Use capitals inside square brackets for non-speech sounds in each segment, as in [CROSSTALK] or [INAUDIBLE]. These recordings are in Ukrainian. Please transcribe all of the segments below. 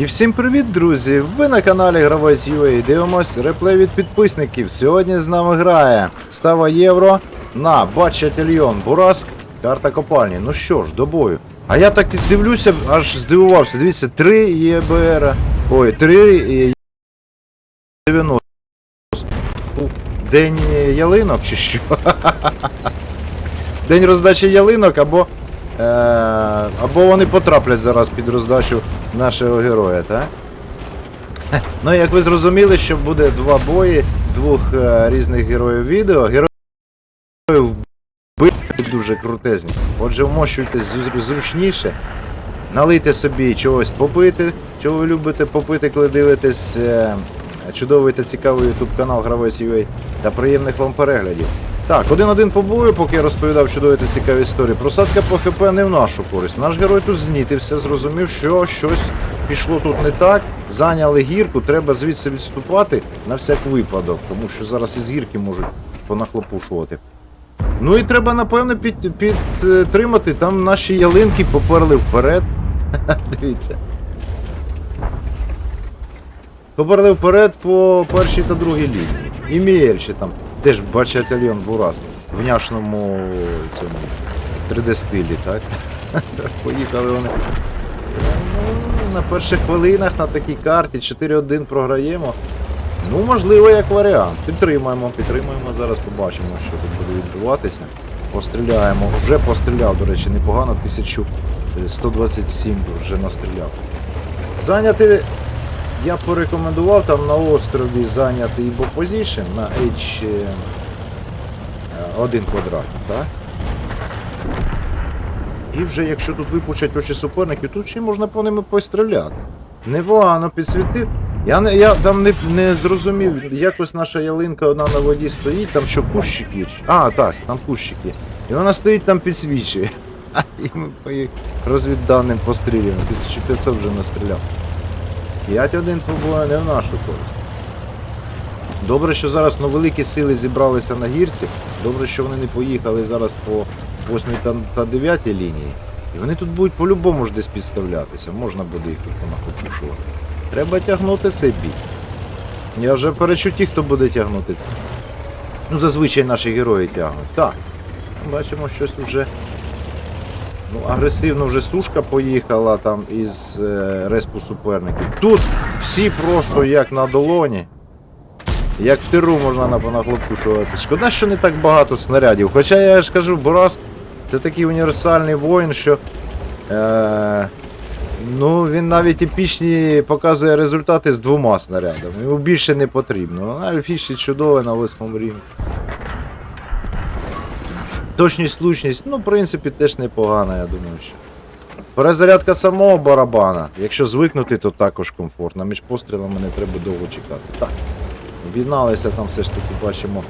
І всім привіт, друзі! Ви на каналі Гравець UA. Дивимось реплей від підписників. Сьогодні з нами грає Става Євро на Бачательйон Бураск, карта копальні. Ну що ж, до бою. А я так дивлюся, аж здивувався. Дивіться, 3 ЄБР. Ой, 3 90. День ялинок чи що? [LAUGHS] День роздачі ялинок або. Е, або вони потраплять зараз під роздачу нашого героя, так? [LAUGHS] Ну, як ви зрозуміли, що буде два бої двох е, різних героїв відео. Героїв бити дуже крутезні. Отже, вмощуйтесь зру- зручніше, налийте собі чогось попити, чого ви любите попити, коли дивитесь е, чудовий та цікавий YouTube канал Гравець UA та приємних вам переглядів. Так, один-один по бою, поки я розповідав чудові та цікаві історії. Просадка по ХП не в нашу користь. Наш герой тут знітився, зрозумів, що щось пішло тут не так. Зайняли гірку, треба звідси відступати на всяк випадок, тому що зараз із гірки можуть понахлопушувати. Ну і треба, напевно, під, підтримати. Там наші ялинки поперли вперед. [LAUGHS] Дивіться. Поперли вперед по першій та другій лінії. І Мієльші там теж бачательйон Бурас в няшному цьому 3D стилі, так? [LAUGHS] Поїхали вони. Ну, на перших хвилинах на такій карті 4-1 програємо. Ну, можливо, як варіант. Підтримаємо, підтримаємо. Зараз побачимо, що тут буде відбуватися. Постріляємо. Вже постріляв, до речі, непогано. 1127 вже настріляв. Зайняти я порекомендував там на острові зайняти Ібо Position на H1 квадрат, так? І вже якщо тут випучать очі суперників, тут ще можна по ними постріляти. Непогано підсвітив. Я не я там не, не зрозумів, якось наша ялинка одна на воді стоїть, там що кущики. А, так, там кущики. І вона стоїть там підсвічує. [LAUGHS] І ми по їх розвідданим пострілюємо. 1500 вже настріляв. 5-1 побоя не в нашу користь. Добре, що зараз ну, великі сили зібралися на гірці. Добре, що вони не поїхали зараз по 8 та, та 9 лінії. І вони тут будуть по-любому ж десь підставлятися. Можна буде їх тут понахопушувати. Треба тягнути цей бій. Я вже перечу ті, хто буде тягнути. Ну, зазвичай наші герої тягнуть. Так. Бачимо, щось вже. Ну, агресивно вже сушка поїхала там із е, респу суперників. Тут всі просто як на долоні. Як в тиру можна на понахлопушувати. Шкода, що не так багато снарядів. Хоча я ж кажу, Борас це такий універсальний воїн, що. Е, ну, він навіть епічні показує результати з двома снарядами. Йому більше не потрібно. Альфіші чудове на восьмому рівні. Точність, влучність, ну, в принципі, теж непогана, я думаю. що. Перезарядка самого барабана. Якщо звикнути, то також комфортно. Між пострілами не треба довго чекати. Так. Об'єдналися там все ж таки бачимо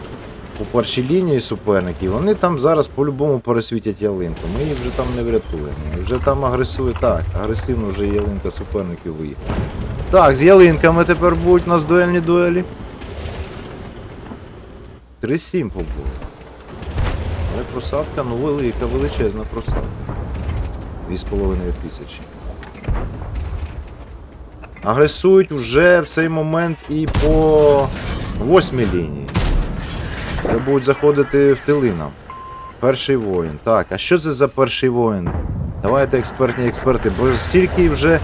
по першій лінії суперників. Вони там зараз по-любому пересвітять ялинку. Ми їх вже там не врятуємо. Вже там агресує. Так, агресивно вже ялинка суперників виїхала. Так, з ялинками тепер будуть у нас дуельні дуелі. 3-7 побуло. Просадка, ну велика, величезна просадка. 2,5 тисячі. Агресують вже в цей момент і по восьмій лінії. Вже будуть заходити в тили нам. Перший воїн. Так, а що це за перший воїн? Давайте експертні експерти, бо стільки вже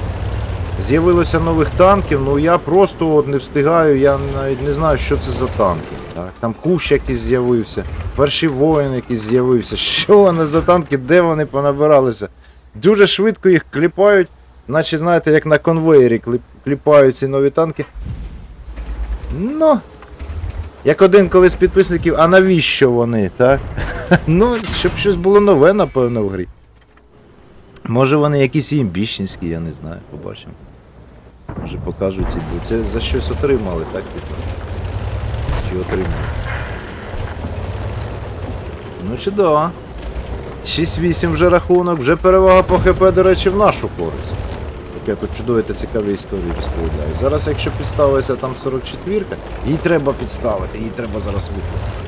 з'явилося нових танків, ну я просто от не встигаю, я навіть не знаю, що це за танки. Так, там кущ якийсь з'явився, перший воїн якийсь з'явився. Що вони за танки, де вони понабиралися? Дуже швидко їх кліпають, наче знаєте, як на конвеєрі кліпають ці нові танки. Ну. Як один колись підписників, а навіщо вони, так? [LAUGHS] ну, щоб щось було нове, напевно, в грі. Може вони якісь і імбічницькі, я не знаю, побачимо. Може покажуть ці бо Це за щось отримали, так, типу? Чи отримали? Ну чудово. 6-8 вже рахунок, вже перевага по ХП, до речі, в нашу користь. Так я тут чудові та цікаві історії розповідаю. Зараз, якщо підставиться там 44-ка, її треба підставити, її треба зараз викликати.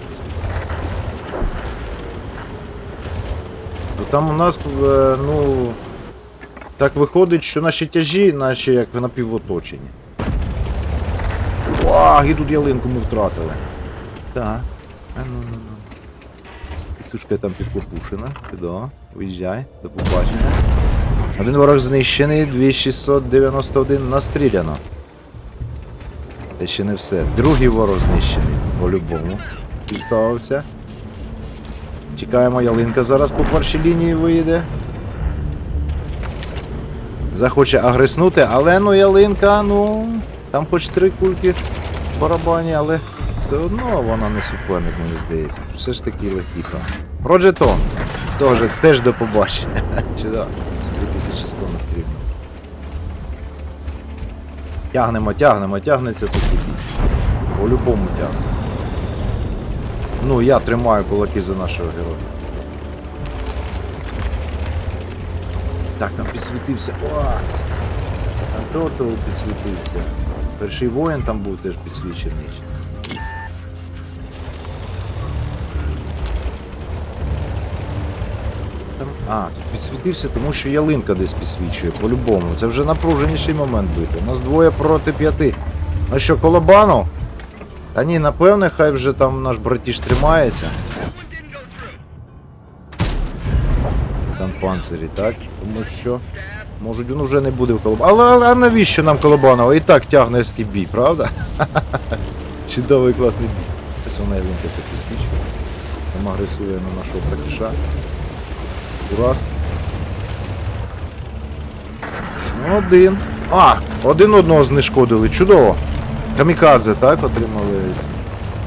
То там у нас, е, ну, Так виходить, що наші тяжі, наче як напівоточені. Вау, і тут ялинку ми втратили. Так. Ну ну ну. Сушка там підкопушена. Туди. Виїжджай. До побачення. Один ворог знищений, 2691 настріляно. Це ще не все. Другий ворог знищений. По-любому. Підставився. Чекаємо, ялинка зараз по першій лінії виїде. Захоче агреснути, але ну ялинка, ну. Там хоч три кульки в барабані, але все одно вона не суперник, мені здається. Все ж таки легкий там. Проджетон. Теж, до побачення. [LAUGHS] Чудово. 2100 настрільно. Тягнемо, тягнемо, тягнеться тут бій. По-любому тягне. Ну, я тримаю кулаки за нашого героя. Так, там підсвітився. О! Там Тотал підсвітився. Перший воїн там був теж підсвічений. А, тут підсвітився, тому що ялинка десь підсвічує, по-любому. Це вже напруженіший момент бити. У нас двоє проти п'яти. Ну що, колобанов? Та ні, напевне, хай вже там наш братіш тримається. Там панцирі, так? Тому що. Можуть він вже не буде в колобанов. Але, але а навіщо нам колобанова? І так тягнерський бій, правда? [LAUGHS] Чудовий класний бій. Ось вона ялинка підсвічує. Там агресує на нашого братіша. Ураз. Ну, Один. А, один одного знешкодили. Чудово. Камікадзе, так, отримали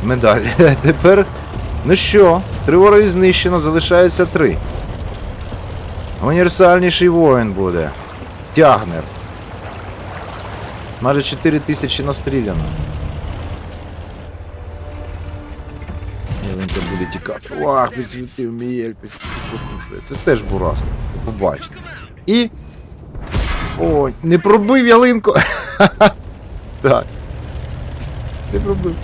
медаль. [LAUGHS] Тепер. Ну що, три вороги знищено, залишається три. Універсальніший воїн буде. Тягнер. Майже 4 тисячі настріляно. Тікати. Вах, підсвітив Мієль, підпушує. Це теж бурас. Побачимо. І. О, не пробив ялинку. [LAUGHS] так. Не пробив.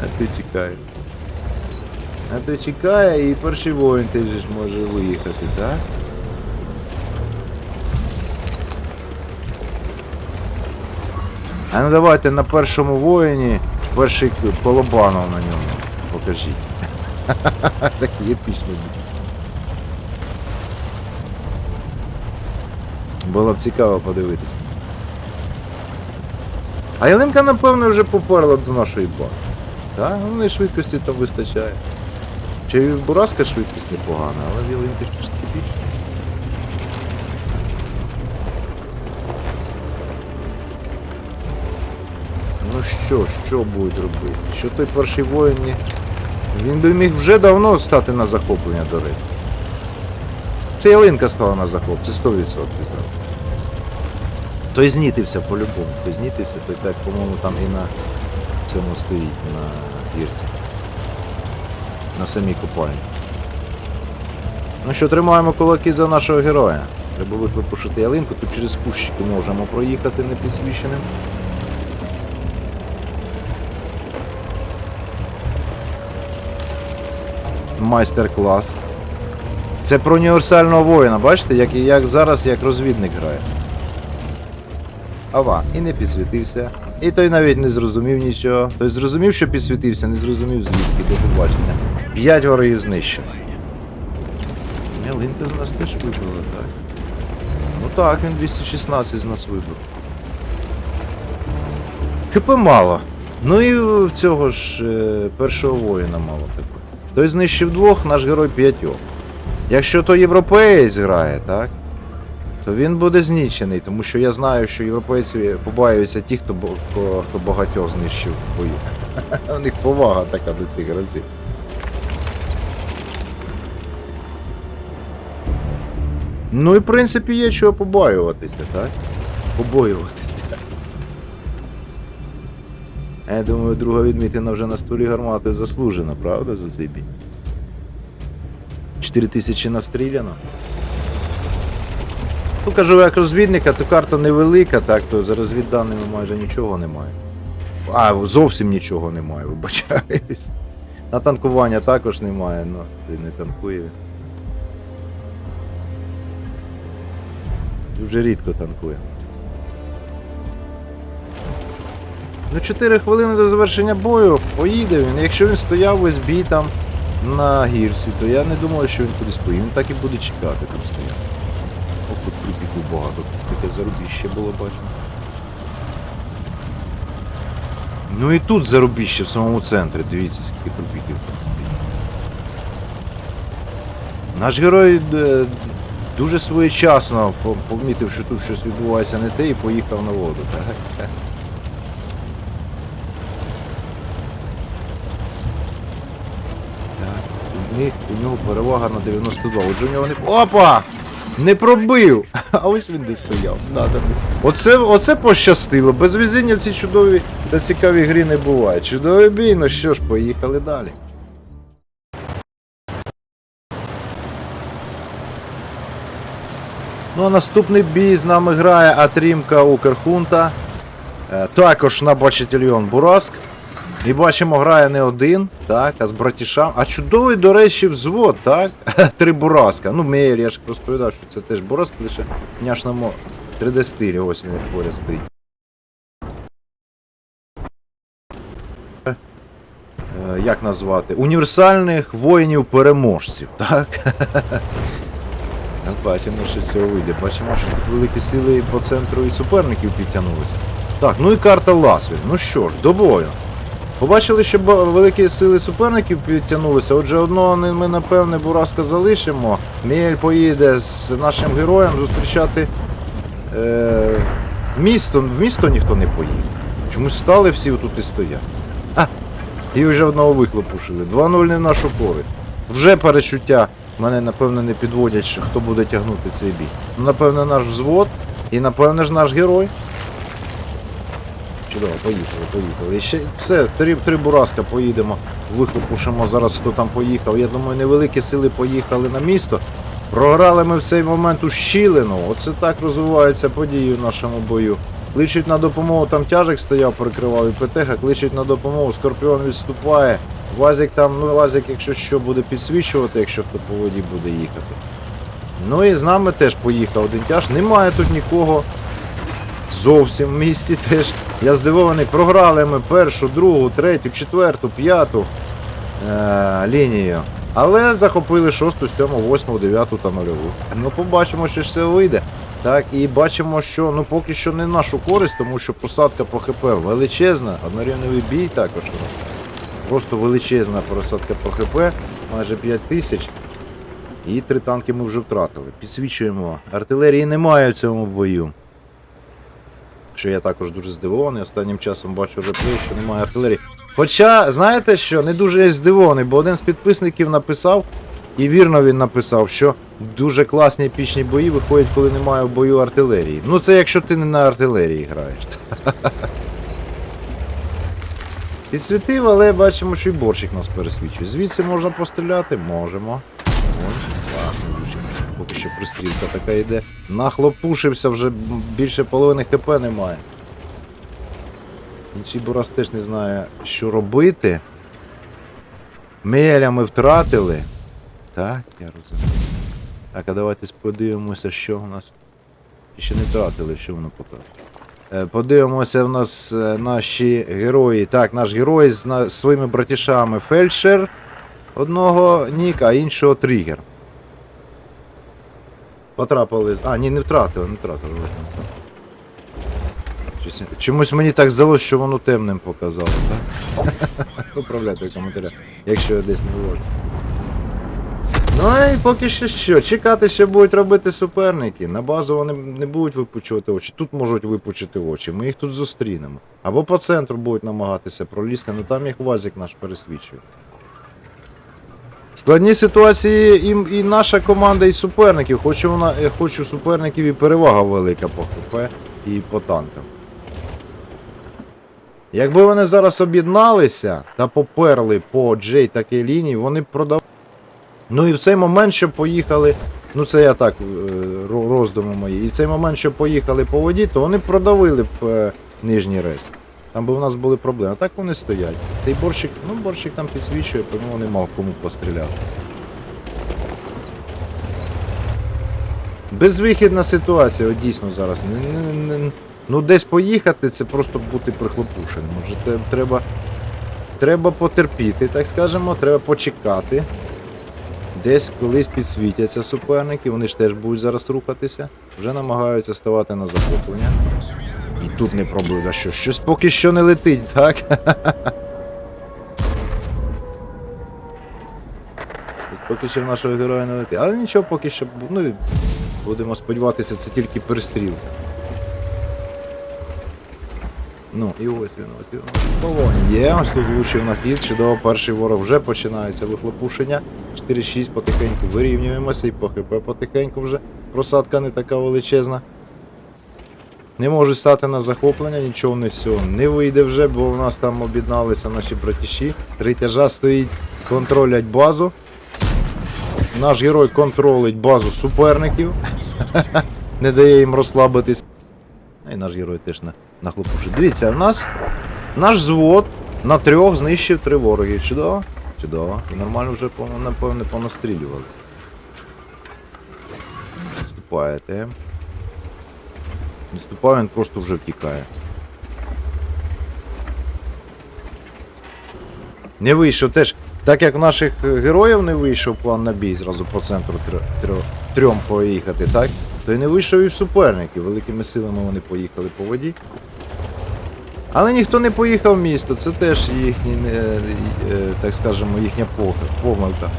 А ти чекаєш. А ти чекає і перший воїн теж ж може виїхати, так? А ну давайте на першому воїні перший колобанов на ньому. Покажіть. [LAUGHS] Такий епічний був. Було б цікаво подивитися. А ялинка, напевно, вже поперла до нашої бази. Так, і швидкості там вистачає. Чи Бураска швидкість непогана, але в ялинки щось таки більше. Ну що, що будуть робити? Що той перший воїн ні- Він би міг вже давно стати на захоплення, до речі. Це ялинка стала на захоп, це 100% зараз. Той знітився по-любому. Той знітився, той так, по-моєму, там і на цьому стоїть, на гірці. На самій купальні. Ну що, тримаємо кулаки за нашого героя. Треба випушити ялинку, тут через кущики можемо проїхати непідсвіченим. Майстер-клас. Це про універсального воїна, бачите, як, як зараз як розвідник грає. Ава, і не підсвітився. І той навіть не зрозумів нічого. Той зрозумів, що підсвітився, не зрозумів звідки до побачення. П'ять ворогів знищено. Ялинка з нас теж вибила, так. Ну так, він 216 з нас вибив. ХП мало. Ну і в цього ж е, першого воїна мало ХП. Той знищив двох, наш герой п'ятьох. Якщо то європеєць грає, так? То він буде знищений, тому що я знаю, що європейці побаюються ті, хто, хто, багатьох знищив в бою. [LAUGHS] У них повага така до цих гравців. Ну і в принципі є чого побоюватися, так? Побоюватися. Я думаю, друга відмітина вже на столі гармати заслужена, правда, за цей бій? 4 тисячі настріляно. Ну, кажу, як розвідника, то карта невелика, так, то за розвідданими майже нічого немає. А, зовсім нічого немає, вибачаюсь. На танкування також немає, ну, ти не танкує. Дуже рідко танкує. Ну, 4 хвилини до завершення бою. Поїде він. Якщо він стояв весь бій там на гірці, то я не думаю, що він кудись поїде. Він так і буде чекати там стояти. Ох, тут крупіків багато. Таке зарубіще було бачимо. Ну і тут зарубіще в самому центрі. Дивіться, скільки крупіків там. Наш герой е, дуже своєчасно помітив, що тут щось відбувається не те і поїхав на воду. Так? Так, у них у нього перевага на 92. Отже, у нього не. Опа! Не пробив! [LAUGHS] А ось він де стояв. Оце, оце пощастило. Без везіння в цій чудовій та цікавій грі не буває. Чудовий бій, ну що ж, поїхали далі. Ну а наступний бій з нами грає Атрімка Укрхунта. Е, Також на бачительйон Бураск. І бачимо, грає не один, так, а з братішам. А чудовий, до речі, взвод, так? [LAUGHS] Три Бураска. Ну, Меєр, я ж розповідав, що це теж Бураск, лише няшному 3D стилі, ось він поряд стоїть. Е, Як назвати? Універсальних воїнів-переможців, так? [LAUGHS] Бачимо, що цього вийде. Бачимо, що тут великі сили по центру і суперників підтягнулися. Так, ну і карта Ласвіль. Ну що ж, до бою. Побачили, що великі сили суперників підтягнулися. Отже, одного ми, напевне, Бураска залишимо. Міель поїде з нашим героєм зустрічати е, місто. В місто ніхто не поїде. Чомусь стали всі тут і стоять. А, і вже одного вихлопушили. 2-0 не в нашу користь. Вже перечуття мене, напевно, не підводять, хто буде тягнути цей бій. Ну, напевно, наш взвод і, напевно ж, наш герой. Чудово, поїхали, поїхали. І ще все, три, три бураска поїдемо, вихлопушимо зараз, хто там поїхав. Я думаю, невеликі сили поїхали на місто. Програли ми в цей момент у щілину. Оце так розвиваються події в нашому бою. Кличуть на допомогу, там тяжик стояв, прикривав і ПТХ, кличуть на допомогу, Скорпіон відступає. Вазик там, ну Вазик, якщо що, буде підсвічувати, якщо хто по воді буде їхати. Ну і з нами теж поїхав один тяж. Немає тут нікого. Зовсім в місті теж. Я здивований, програли ми першу, другу, третю, четверту, п'яту е- лінію. Але захопили шосту, сьому, восьму, дев'яту та нульову. Ну, побачимо, що ж все вийде. Так, і бачимо, що ну поки що не нашу користь, тому що посадка по ХП величезна, однорівневий бій також. Просто величезна просадка по ХП, майже 5 тисяч. І три танки ми вже втратили. Підсвічуємо. Артилерії немає в цьому бою. Що я також дуже здивований. Останнім часом бачу реплей, що немає артилерії. Хоча, знаєте що, не дуже я здивований, бо один з підписників написав, і вірно він написав, що дуже класні епічні бої виходять, коли немає в бою артилерії. Ну це якщо ти не на артилерії граєш. [LAUGHS] Підсвітив, але бачимо, що і борщик нас пересвічує. Звідси можна постріляти? Можемо. Ось, класно, дуже. Поки що пристрілка така йде. Нахлопушився, вже більше половини ХП немає. Інший Бурас теж не знає, що робити. Меля ми втратили. Так, я розумію. Так, а давайте подивимося, що у нас. Ще не втратили, що воно показує. Е, Подивимося, в нас е, наші герої. Так, наш герой з своїми братішами фельдшер одного Ніка, а іншого тригер. Потрапили. А, ні, не втратили, не втратили. Чомусь мені так здалося, що воно темним показало, так? [LAUGHS] Поправляйте в коментарях, якщо я десь не вложу. Ну і поки що що, чекати, що будуть робити суперники. На базу вони не будуть випучувати очі. Тут можуть випучити очі. Ми їх тут зустрінемо. Або по центру будуть намагатися пролізти, ну там їх вазик наш пересвічує. В складній ситуації і, і наша команда, і суперників. Хоч, вона, е, хоч у суперників і перевага велика по ХП і по танкам. Якби вони зараз об'єдналися та поперли по Джей такій лінії, вони продавали. Ну і в цей момент, що поїхали. Ну це я так, е, ро- роздуми мої. І в цей момент, що поїхали по воді, то вони продавили б е, нижній рест. Там би в нас були проблеми. А так вони стоять. Та борщик, ну борщик там підсвічує, по ньому нема кому постріляти. безвихідна ситуація, от дійсно зараз. Ну десь поїхати, це просто бути прихлопушеним. Може, треба, треба потерпіти, так скажемо, треба почекати. Десь колись підсвітяться суперники, вони ж теж будуть зараз рухатися, вже намагаються ставати на захоплення. І тут не пробують, а що? Щось поки що не летить, так? Поки що в нашого героя не летить. Але нічого, поки що, ну, будемо сподіватися, це тільки перестріл. Ну, і ось він, ось він. Полон є, ось тут влучив на хід, чудово, перший ворог вже починається вихлопушення. 4-6 потихеньку вирівнюємося і по ХП потихеньку вже. Просадка не така величезна. Не можуть стати на захоплення, нічого не з цього не вийде вже, бо в нас там об'єдналися наші братіші. Три тяжа стоїть, контролять базу. Наш герой контролить базу суперників. [LAUGHS] Не дає їм розслабитись. І наш герой теж на, нахлопушить. Дивіться, в нас наш звод на трьох знищив три вороги. Чудово? Чудово. І нормально вже напевне понастрілювали. Вступаєте. Не вступає, він просто вже втікає. Не вийшов теж. Так як наших е, героїв не вийшов план на бій зразу по центру трьом поїхати, так? То й не вийшов і в суперників. Великими силами вони поїхали по воді. Але ніхто не поїхав в місто, це теж їхні, не- е, так скажемо, їхня помилка.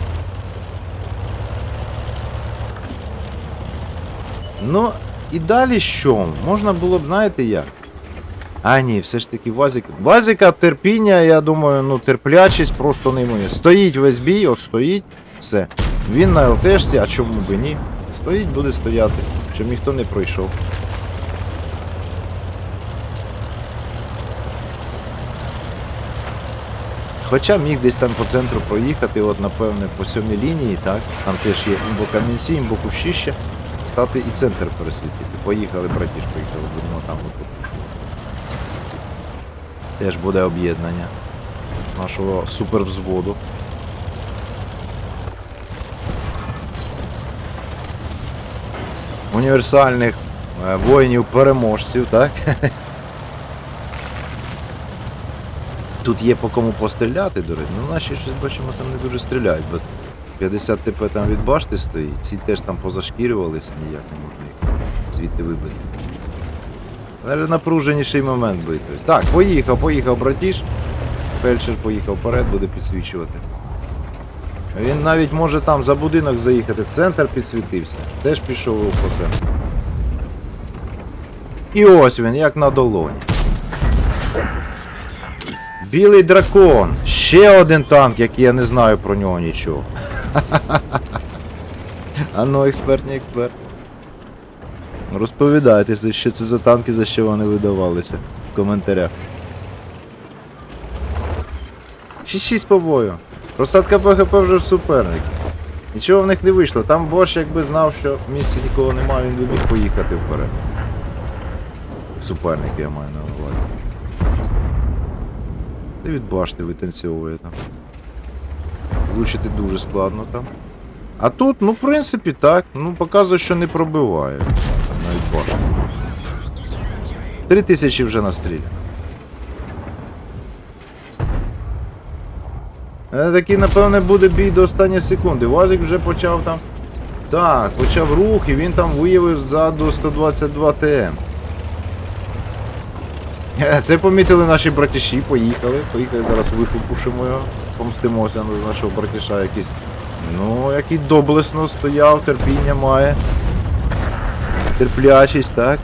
Ну, і далі що? Можна було б, знаєте як? А ні, все ж таки Вазик. Вазика терпіння, я думаю, ну терплячість просто неймовірна. Стоїть весь бій, от стоїть, все. Він на ЛТшці, а чому би ні? Стоїть, буде стояти, щоб ніхто не пройшов. Хоча міг десь там по центру проїхати, от напевне по сьомій лінії, так? Там теж є імбо камінці, імбо кущище, стати і центр пересвітити. Поїхали, братіж, поїхали, будемо там от Теж буде об'єднання нашого супервзводу. Універсальних е, воїнів-переможців, так? [LAUGHS] Тут є по кому постріляти, до речі. Ну, наші щось бачимо, там не дуже стріляють, бо 50 ТП там від башти стоїть, ці теж там позашкірювалися, ніяк не можна їх звідти вибити. Навіть напруженіший момент битви. Так, поїхав, поїхав братіш. Фельдшер поїхав вперед, буде підсвічувати. Він навіть може там за будинок заїхати, центр підсвітився. Теж пішов по центру. І ось він, як на долоні. Білий дракон. Ще один танк, який я не знаю про нього нічого. [LAUGHS] А ну, експертний експерт. Розповідайте, що це за танки, за що вони видавалися в коментарях. 6-6 по бою. Просадка ПГП вже в суперник. Нічого в них не вийшло. Там Бош якби знав, що в місці нікого немає, він би міг поїхати вперед. Суперник я маю на увазі. Та від башти витанцьовує там. Влучити дуже складно там. А тут, ну, в принципі, так. Ну, показує, що не пробиває. Навіть башта. Три тисячі вже настріляно. Е, Такий, напевне, буде бій до останньої секунди. Вазик вже почав там. Так, почав рух і він там виявив ззаду 122 ТМ. Е, Це помітили наші братіші, поїхали. Поїхали, зараз вихопушимо його, помстимося на нашого братіша якийсь. Ну, який доблесно стояв, терпіння має. Терплячість, так.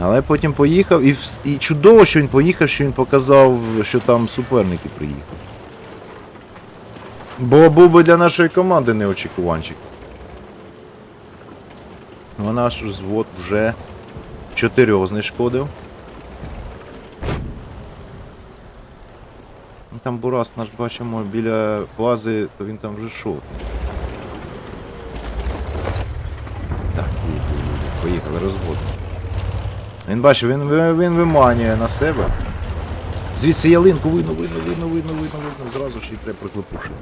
Але потім поїхав і, і чудово, що він поїхав, що він показав, що там суперники приїхали. Бо був би для нашої команди неочікуванчик. Ну, а наш звод вже чотирьох знешкодив. Там Бурас наш бачимо біля бази, то він там вже шов. Так, поїхали, розвод. Він бачив, він, він виманює на себе. Звідси ялинку видно, видно, видно, видно, видно, видно. Зразу ж і треба приклепушити.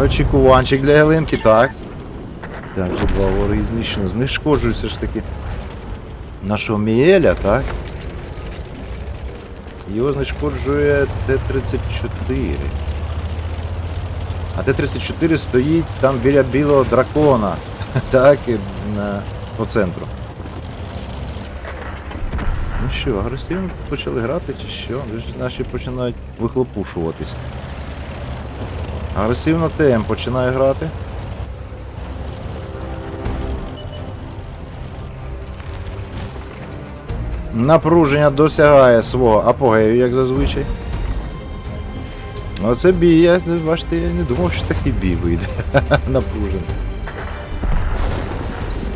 Очікуванчик для ялинки, так. Так, вже два вороги знищено. Знешкоджують ж таки нашого Міеля, так? Його знешкоджує Т-34. А Т-34 стоїть там біля білого дракона. [LAUGHS] Так, і на, по центру. Ну що, агресивно почали грати чи що? Наші починають вихлопушуватись. Агресивно ТМ починає грати. Напруження досягає свого апогею, як зазвичай. Оце бій, я, бачите, я не думав, що такий бій вийде. [LAUGHS] Напружений.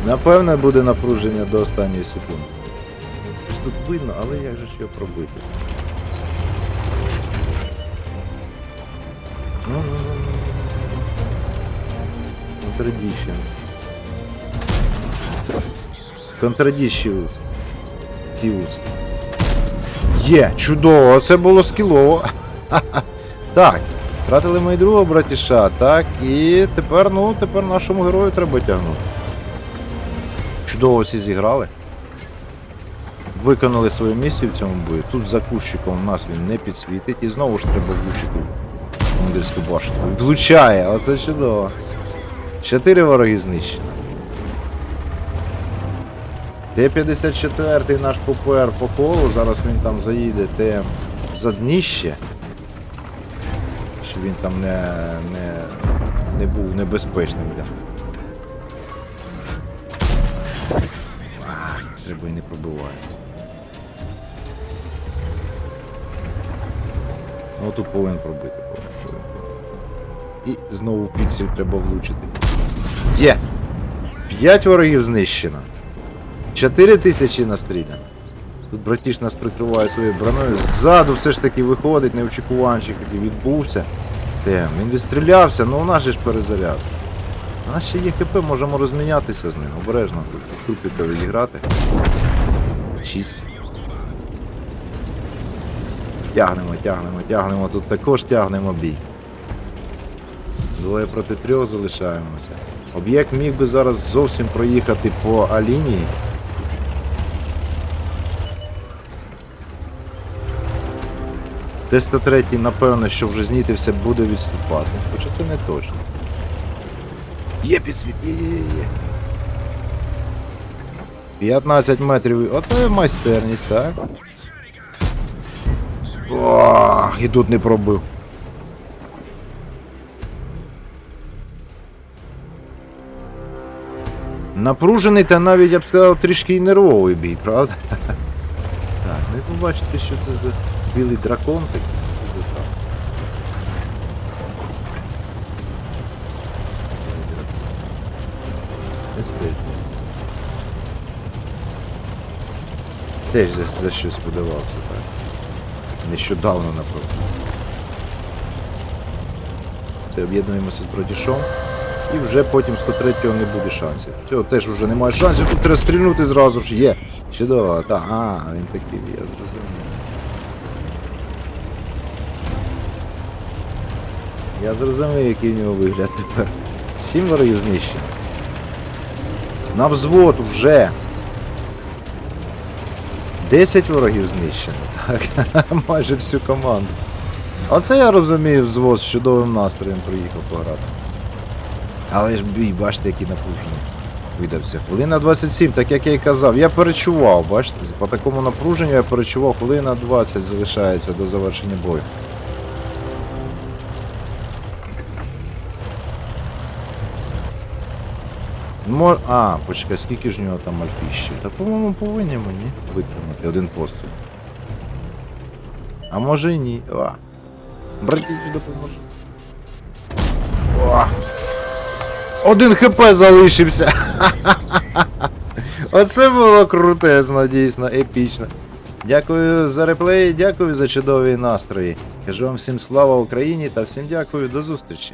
Напевне буде напруження до останньої секунди. Тут видно, але як же ж його пробити? Ну, ну, ну. Contradictions. Ціус. Є, чудово, оце було скілово. [LAUGHS] Так, втратили мої другого братіша, так, і тепер, ну, тепер нашому герою треба тягнути. Чудово всі зіграли. Виконали свою місію в цьому бою. Тут за кущиком у нас він не підсвітить і знову ж треба влучити командирську башенку. Влучає, оце чудово. Чотири вороги знищені. Т-54 наш ППР по колу, зараз він там заїде ТМ за дніще. Щоб він там не, не, не був небезпечним Треба і не пробиває. Ну тут повинен пробити. Повинен. І знову в піксель треба влучити. Є! П'ять ворогів знищено. 4 тисячі настріляно. Тут братіш нас прикриває своєю броною. Ззаду все ж таки виходить неочікуванчик, який відбувся. Тем, він відстрілявся, ну у нас же ж перезаряд. У нас ще є ХП, можемо розмінятися з ним. Обережно тут трупіка відіграти. 6. Тягнемо, тягнемо, тягнемо. Тут також тягнемо бій. Двоє проти трьох залишаємося. Об'єкт міг би зараз зовсім проїхати по А-лінії. Т-103, напевно, що вже знітився, буде відступати. Хоча це не точно. Є підсвіт, є, є, є, є. 15 метрів. Оце майстерність, так? Ох, і тут не пробив. Напружений та навіть, я б сказав, трішки і нервовий бій, правда? [LAUGHS] Так, ну і побачите, що це за білий дракон такий. Теж за, за щось подавався, так. Нещодавно, напевно. Це об'єднуємося з Бродішом. І вже потім 103-го не буде шансів. Цього теж вже немає шансів, тут треба стрільнути зразу ж. Є. Чудово, так, а, він такий, я зрозумів. Я зрозумів, який в нього вигляд тепер. Сім ворогів знищено. На взвод вже. 10 ворогів знищено, [LAUGHS] так. Майже всю команду. Оце я розумію взвод з чудовим настроєм приїхав пограти. Але ж бій, бачите, який напружений видався. Хвилина 27, так як я і казав. Я перечував, бачите, по такому напруженню я перечував, хвилина 20 залишається до завершення бою. Мо... А, почекай, скільки ж нього там альфіщів? Та, по-моєму, повинні мені виконати один постріл. А може і ні. О. Братіть допоможе. О. Один хп залишився. [LAUGHS] Оце було крутезно, дійсно, епічно. Дякую за реплей, дякую за чудові настрої. Кажу вам всім слава Україні та всім дякую, до зустрічі.